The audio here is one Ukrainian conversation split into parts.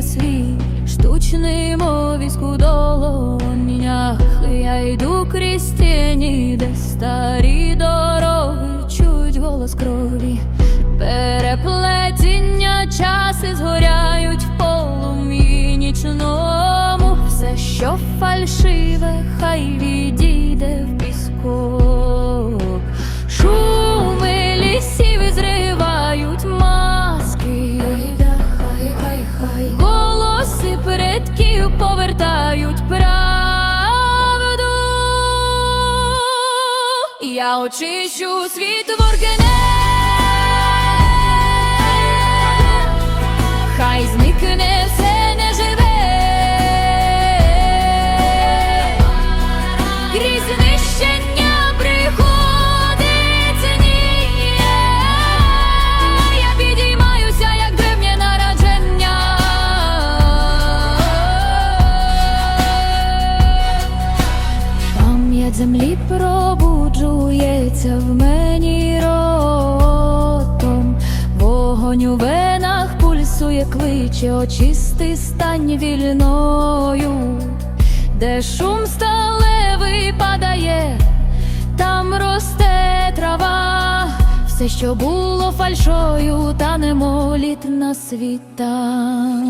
є свій штучний мовіськ долонях. Я йду крізь тіні, де старі дороги, чуть голос крові, переплетіння часи згоряють в полум'ї нічному. Все, що фальшиве, хай відійде в пісок. Я очищу світ воргене. Пробуджується в мені ротом, вогонь у венах пульсує, кличе, очисти стань вільною, де шум сталевий падає, там росте трава, все, що було фальшою, та немоліт на світанку.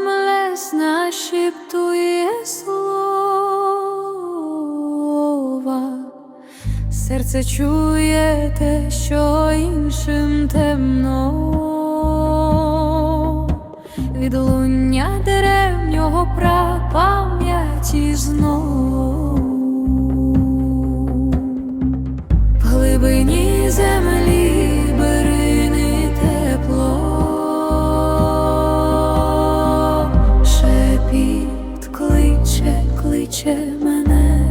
Вітром лес нашіптує слова, серце чує те, що іншим темно. Відлуння древнього прапам'яті знов. Кличе мене,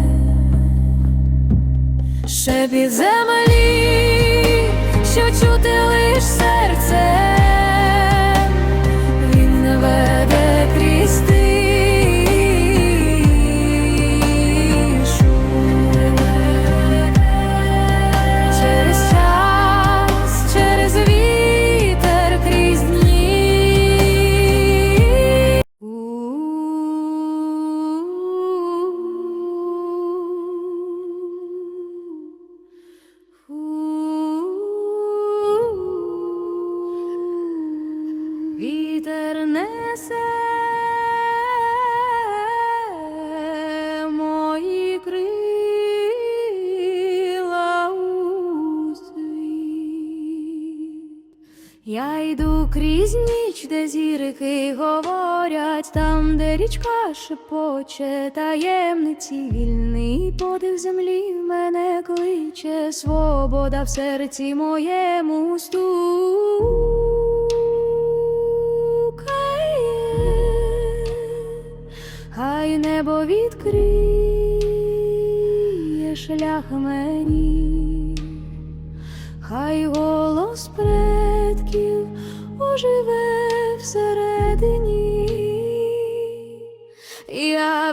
ще від землі, що чути крізь ніч, де зірики говорять, там, де річка шепоче, таємниці вільний подих землі мене кличе, свобода в серці моєму стукає, хай небо відкриє шлях мені, хай голос предків оживе всередині. Я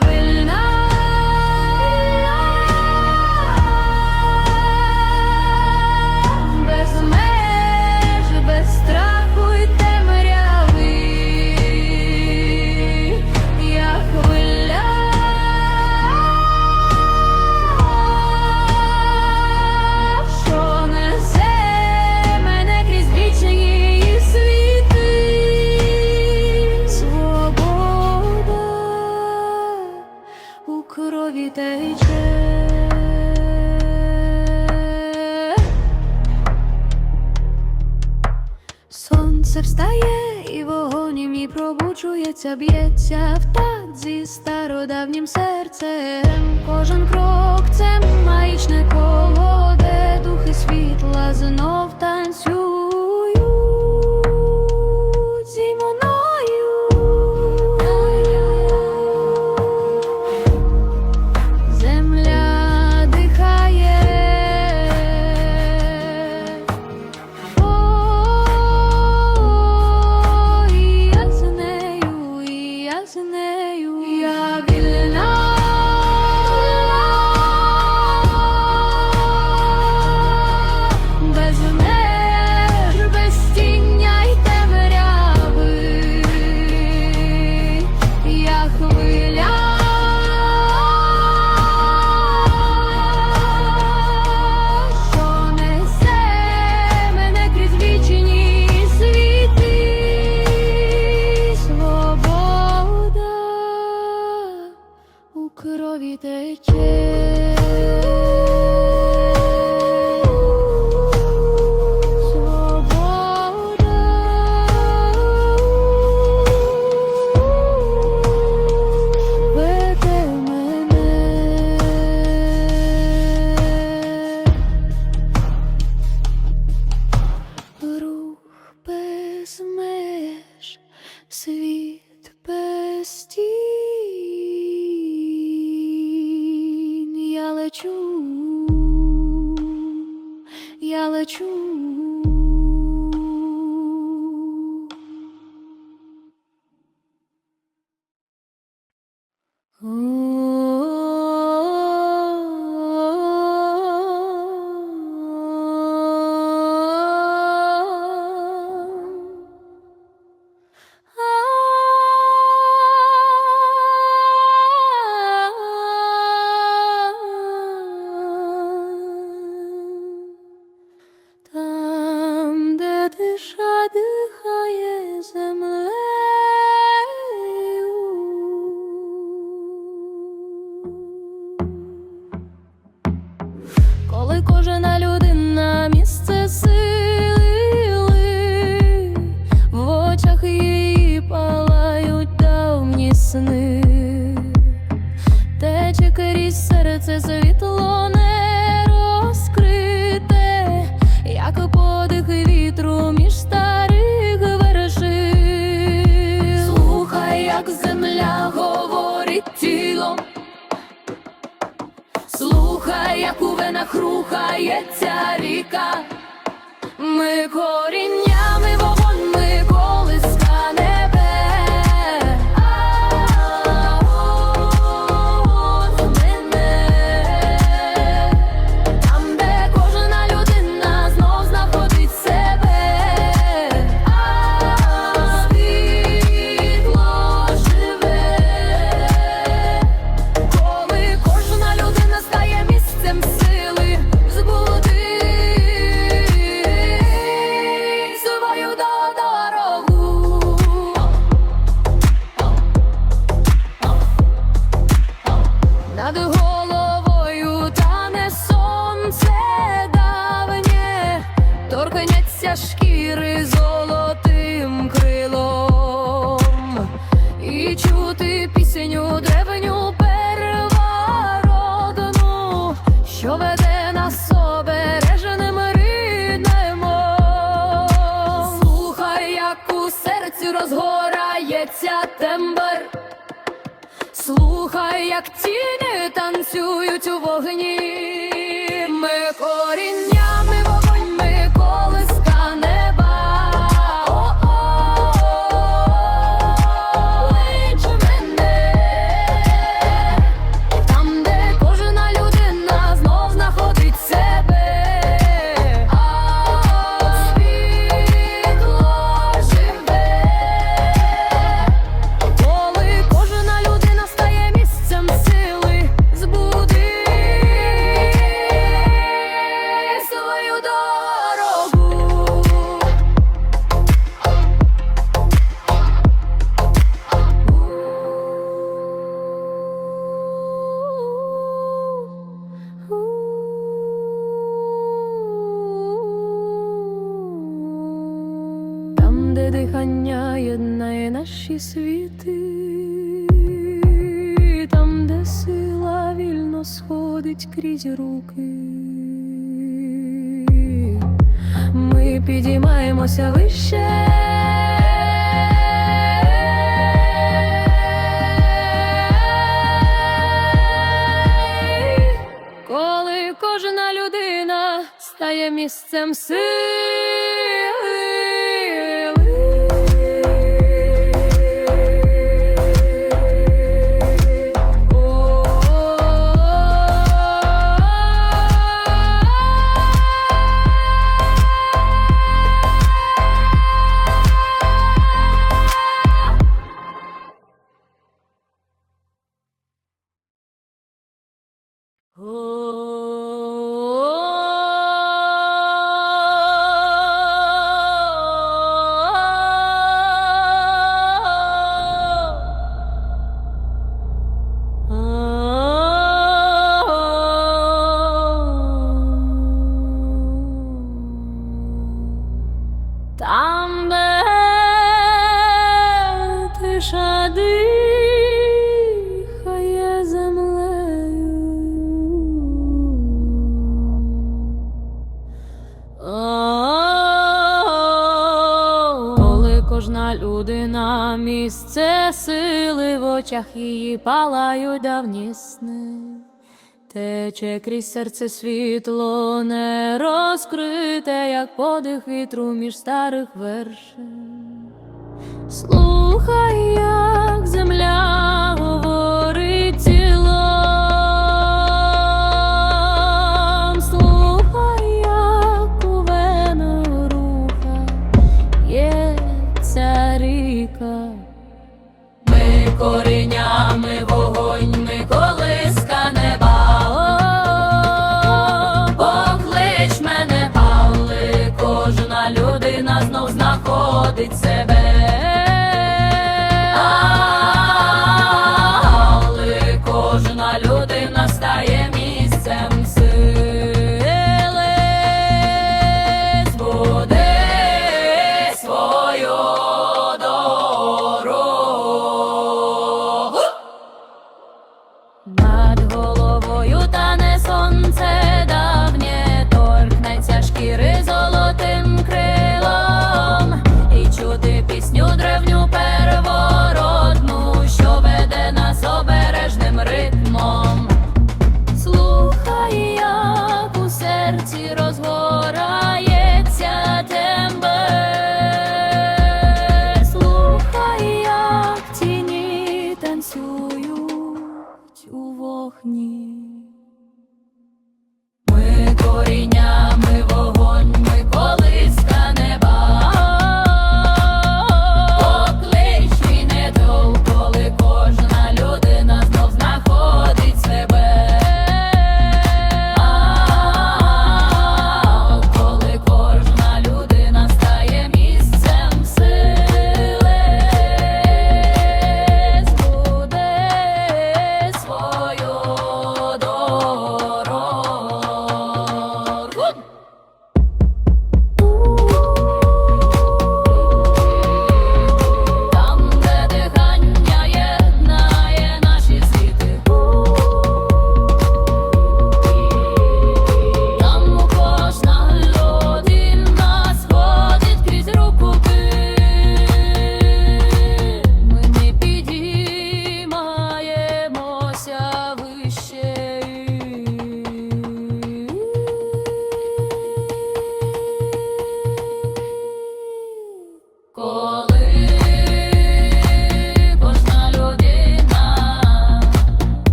пробуджується, б'ється в так зі стародавнім серцем. Кожен крок це маячне коло, де духи світла знов світ сни, тече крізь серце світло не розкрите, як подих вітру між старих вершин. Слухай, як земля говорить тілом. Слухай, як у венах рухається ріка. Ми коріннями вогонь, Another hole. як тіни танцюють у вогні, ми корінні. розкриті руки, ми підіймаємося вище. Коли кожна людина стає місцем сил. там, тиша дихає землею, коли кожна людина місце сили в очах її палають давні сни. Тече крізь серце світло не розкрите, як подих вітру між старих вершин. Слухай. я